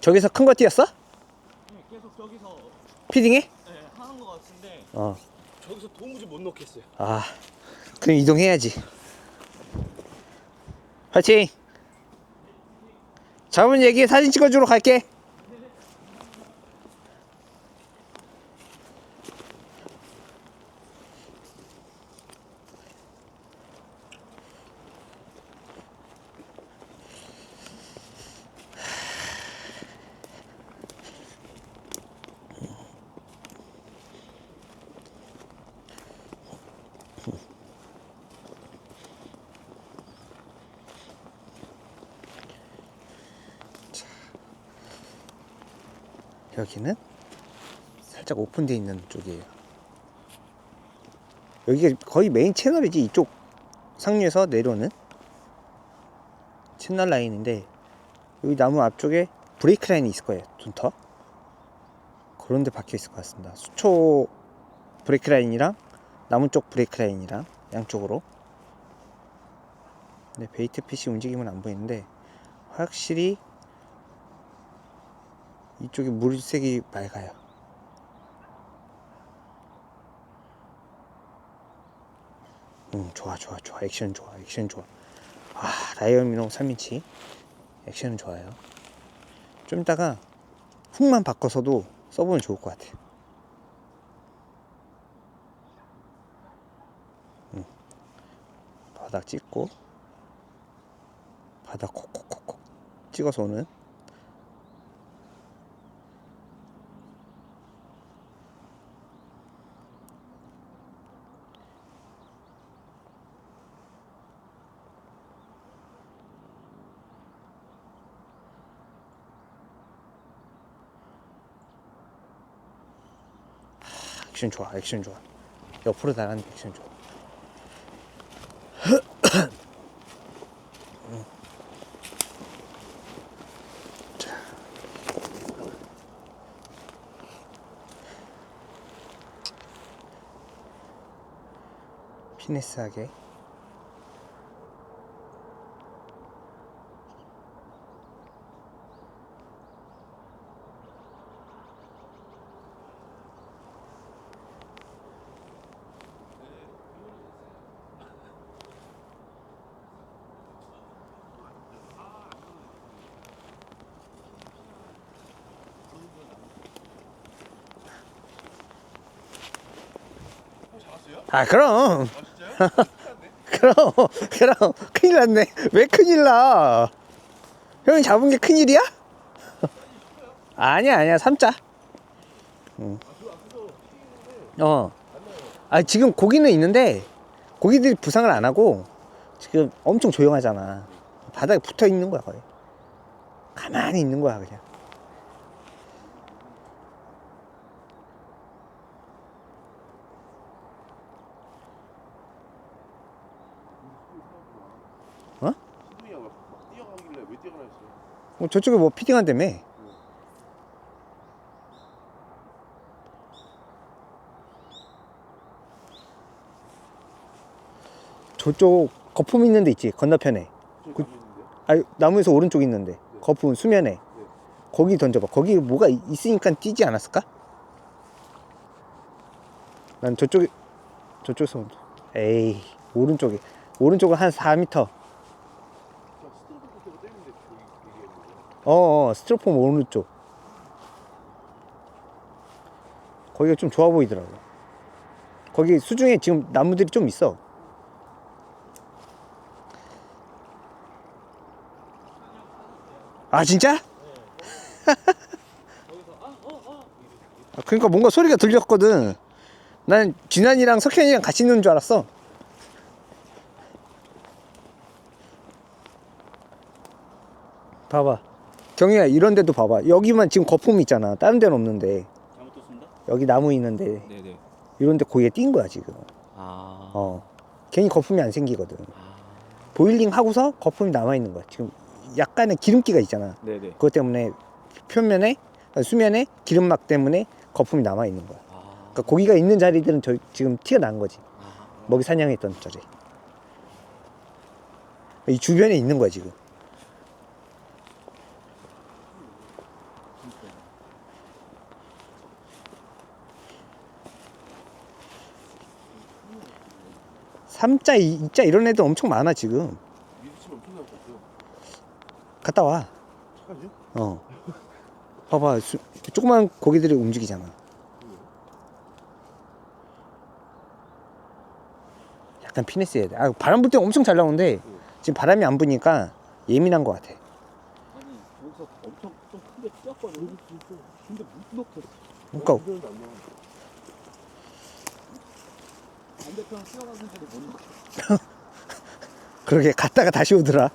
저기서 큰거 띄었어? 네, 계속 저기서 피딩해? 네, 하는 것 같은데 어. 저기서 도무지 못 넣겠어요. 아, 그럼 이동해야지. 파이팅! 잡은 얘기 사진 찍어주러 갈게. 여기는 살짝 오픈되어 있는 쪽이에요. 여기가 거의 메인 채널이지 이쪽 상류에서 내려오는 채널 라인인데 여기 나무 앞쪽에 브레이크 라인이 있을 거예요. 둔터 그런 데 박혀 있을 것 같습니다. 수초 브레이크 라인이랑 나무 쪽 브레이크 라인이랑 양쪽으로 근데 베이트 핏이 움직임은 안 보이는데 확실히 이쪽에 물색이 맑아요. 음, 좋아, 좋아, 좋아. 액션 좋아, 액션 좋아. 아, 라이언 미노 3인치. 액션은 좋아요. 좀 이따가 훅만 바꿔서도 써보면 좋을 것 같아. 음. 바닥 찍고, 바닥 콕콕콕콕 찍어서 오는 액션 좋아, 액션 좋아. 옆으로 나가는 액션 좋아. 음. 자. 피네스하게. 아 그럼. 그럼 그럼. 큰일 났네. 왜 큰일 나? 형이 잡은 게 큰일이야? 아니야 아니야. 삼자. 응. 어. 아 지금 고기는 있는데 고기들이 부상을 안 하고 지금 엄청 조용하잖아. 바닥에 붙어 있는 거야 거의. 가만히 있는 거야 그냥 어? 시동이가 막, 막 뛰어가나 했어요. 어, 저쪽에 뭐 피딩한다며 저쪽 거품 있는 데 있지 건너편에. 저기 그- 있는데. 아 나무에서 오른쪽 있는데. 거품 수면에. 거기 던져봐. 거기 뭐가 이- 있으니까 뛰지 않았을까? 난 저쪽에 저쪽에서 온- 에이 오른쪽에. 오른쪽은 한 4m 저 스트로크 같은 거 때문에 저기 얘기했는 거예요. 어 어 스티로폼 오른쪽 거기가 좀 좋아 보이더라고. 거기 수중에 지금 나무들이 좀 있어. 아 진짜? 아, 그러니까 뭔가 소리가 들렸거든. 난 진환이랑 석현이랑 같이 있는 줄 알았어. 봐봐 경희야 이런 데도 봐봐 여기만 지금 거품이 있잖아 다른 데는 없는데 잘못. 여기 나무 있는데 네네. 이런 데 고기가 띈 거야 지금 아. 어 괜히 거품이 안 생기거든 아. 보일링 하고서 거품이 남아 있는 거야 지금 약간의 기름기가 있잖아 네네. 그것 때문에 표면에 수면에 기름막 때문에 거품이 남아 있는 거야 아. 그러니까 고기가 있는 자리들은 저 지금 티가 난 거지 아. 먹이 사냥했던 자리 이 주변에 있는 거야 지금 3자, 2자 이런 애들 엄청 많아 지금. 미드치면 엄청 나올 것 같아요. 갔다 와. 착하지? 어. 봐봐, 수, 조그만 고기들이 움직이잖아. 약간 피네스 해야 돼. 아, 바람 불 때 엄청 잘 나오는데 지금 바람이 안 부니까 예민한 것 같아. 아니 여기서 엄청 좀 크게 뛰었거든. 근데 못 넣겠어. 그러니까 안 나와. 반대편 못 넣겠어. 그러게 갔다가 다시 오더라.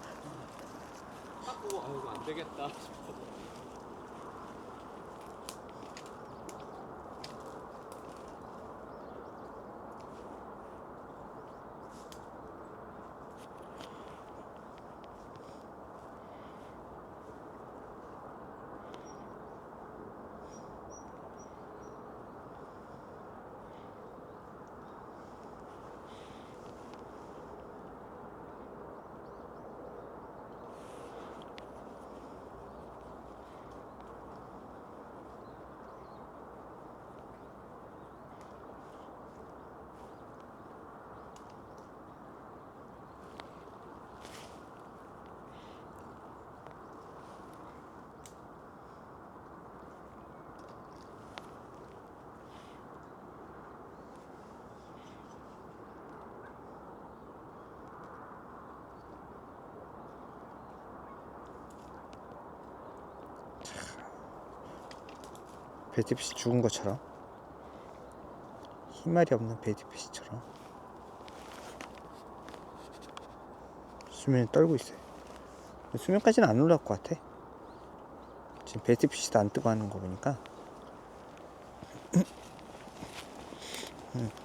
베티피시 죽은 것처럼 희말이 없는 베티피시처럼 수면에 떨고 있어요. 수면까지는 안 올라갈 것 같아. 지금 베티피시도 안 뜨고 하는 거 보니까 음. 음.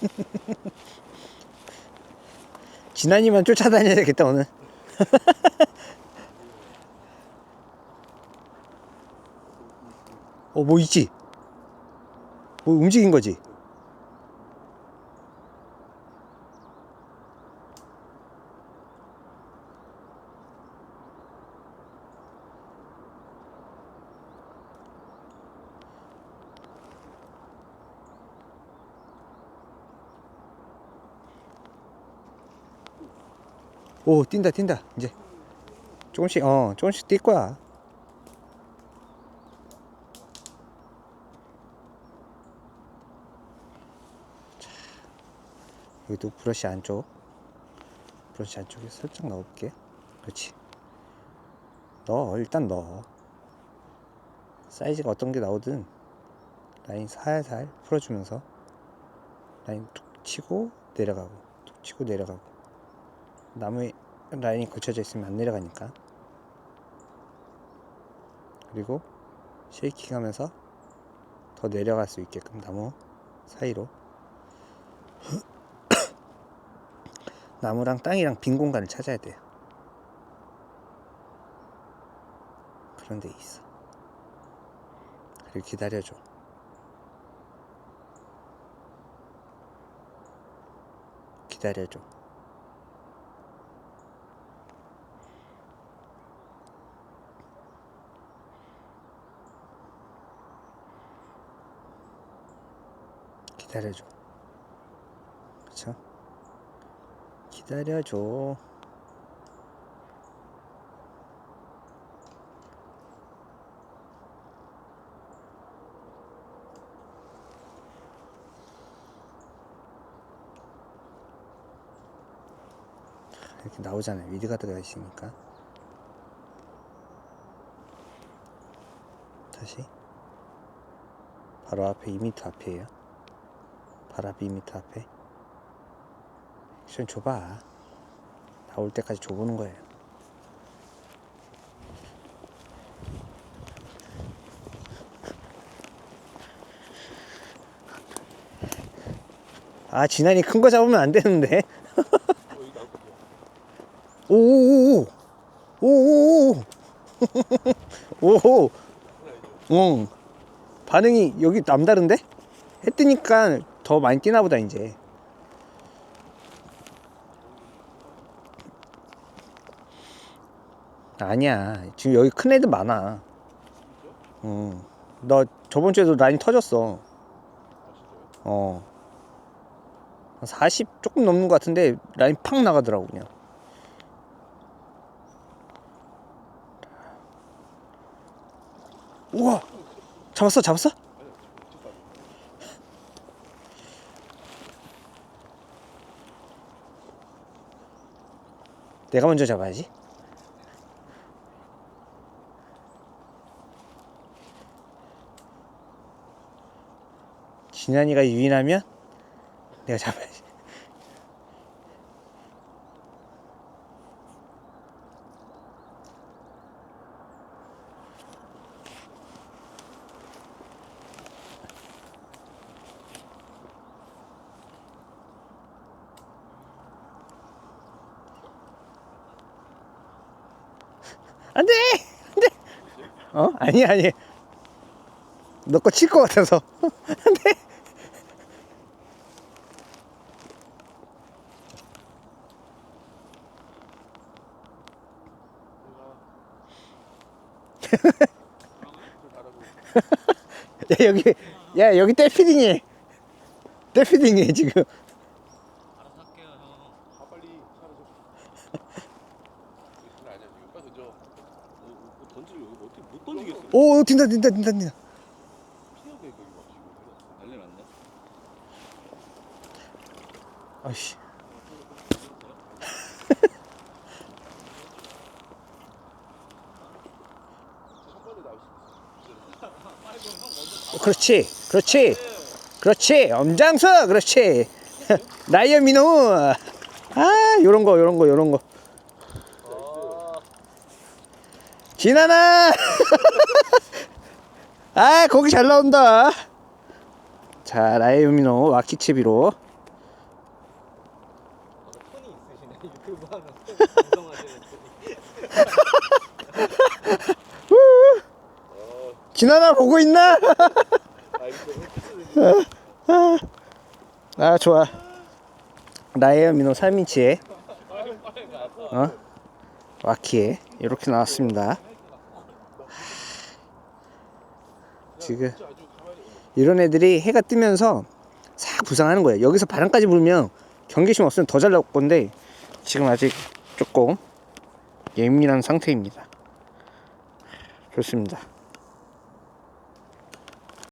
지난이만 쫓아다녀야 되겠다 오늘. 어 뭐 있지? 뭐 움직인 거지? 오 뛴다 뛴다. 이제 조금씩 어 조금씩 뛸 거야. 자, 여기도 브러쉬 안쪽. 브러쉬 안쪽에 살짝 넣어볼게. 그렇지. 넣어 일단 넣어. 사이즈가 어떤 게 나오든 라인 살살 풀어주면서 라인 툭 치고 내려가고 툭 치고 내려가고 나무에 라인이 거쳐져 있으면 안 내려가니까. 그리고 쉐이킹 하면서 더 내려갈 수 있게끔 나무 사이로. 나무랑 땅이랑 빈 공간을 찾아야 돼요. 그런 데 있어. 그리고 기다려줘. 기다려줘 기다려줘. 그쵸? 기다려줘. 이렇게 나오잖아요. 위드가 들어가 있으니까. 다시. 바로 앞에 2m 앞이에요. 앞에 2m 앞에. 액션 줘봐. 나올 때까지 줘보는 거예요. 아 진한이 큰 거 잡으면 안 되는데. 오오오오. 오오오 오오 응. 반응이 여기 남다른데? 해 뜨니까 더 많이 뛰나 보다 이제 아니야 지금 여기 큰 애들 많아 응너 저번 주에도 라인 터졌어 어. 한40 조금 넘는 것 같은데 라인 팍 나가더라고 그냥. 우와 잡았어 잡았어? 내가 먼저 잡아야지. 진한이가 유인하면 내가 잡아야 안 돼! 안 돼! 어? 아니, 아니. 너 거 칠 것 같아서. 안 돼! 야, 여기, 야, 여기 떼피딩해. 떼피딩해, 지금. 아 빨리 사라져 이거 장난 아니야 지금 빨리 던져 어, 어, 던지려 이거 어떻게 못 던지겠어 오, 뛴다, 뛴다, 뛴다, 뛴다. 아이씨. 어, 그렇지, 그렇지, 그렇지, 엄장수, 그렇지. 라이언 민호. 아, 요런 거, 요런 거, 요런 거. 진아나. 아, 거기 잘 나온다. 자, 민호 와키치비로. 진아나 보고 있나? 아 좋아. 민호 3인치에 어? 와키에 이렇게 나왔습니다. 지금 이런 애들이 해가 뜨면서 싹 부상하는 거예요. 여기서 바람까지 불면 경계심 없으면 더 잘 나올 건데 지금 아직 조금 예민한 상태입니다. 좋습니다.